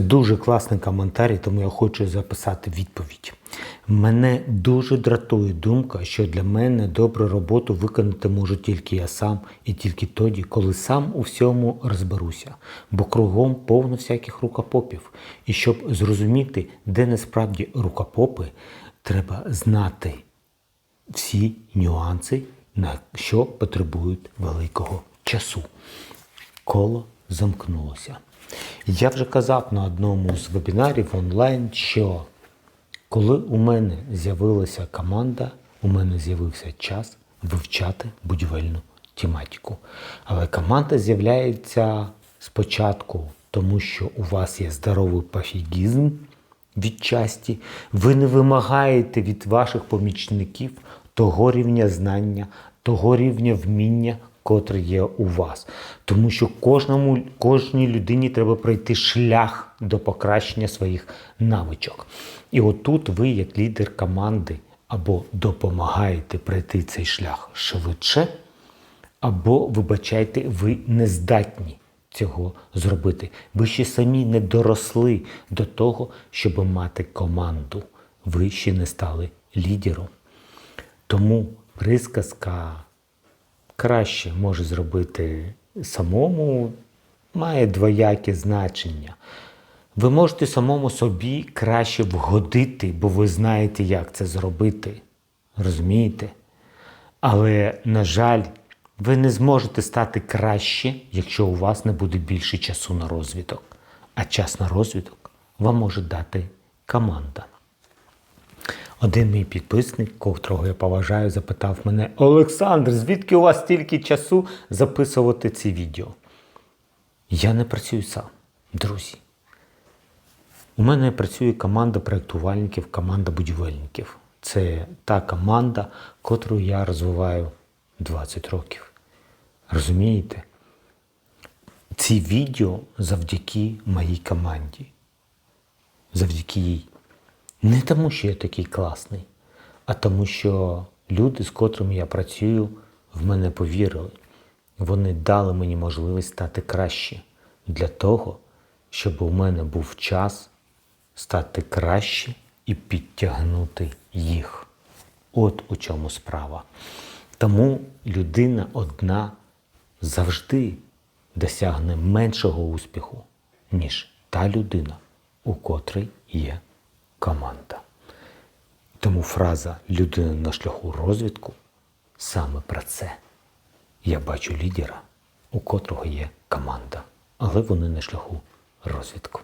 Дуже класний коментар, тому я хочу записати відповідь. Мене дуже дратує думка, що для мене добру роботу виконати можу тільки я сам і тільки тоді, коли сам у всьому розберуся, бо кругом повно всяких рукопопів. І щоб зрозуміти, де насправді рукопопи, треба знати всі нюанси, на що потребують великого часу. Коло замкнулося. Я вже казав на одному з вебінарів онлайн, що коли у мене з'явилася команда, у мене з'явився час вивчати будівельну тематику. Але команда з'являється спочатку, тому що у вас є здоровий пофігізм відчасті, ви не вимагаєте від ваших помічників того рівня знання, того рівня вміння, котре є у вас. Тому що кожному, кожній людині треба пройти шлях до покращення своїх навичок. І отут ви, як лідер команди, або допомагаєте пройти цей шлях швидше, або, вибачайте, ви не здатні цього зробити. Ви ще самі не доросли до того, щоб мати команду. Ви ще не стали лідером. Тому присказка краще може зробити самому, має двояке значення. Ви можете самому собі краще вгодити, бо ви знаєте, як це зробити. Розумієте? Але, на жаль, ви не зможете стати краще, якщо у вас не буде більше часу на розвиток. А час на розвиток вам може дати команда. Один мій підписник, котрого я поважаю, запитав мене: Олександр, звідки у вас стільки часу записувати ці відео? Я не працюю сам, друзі. У мене працює команда проєктувальників, команда будівельників. Це та команда, котру я розвиваю 20 років. Розумієте? Ці відео завдяки моїй команді. Завдяки їй. Не тому, що я такий класний, а тому, що люди, з котрими я працюю, в мене повірили. Вони дали мені можливість стати краще для того, щоб у мене був час стати краще і підтягнути їх. От у чому справа. Тому людина одна завжди досягне меншого успіху, ніж та людина, у котрій є команда. Тому фраза людина на шляху розвідку саме про це. Я бачу лідера, у котрого є команда, але вони на шляху розвитку.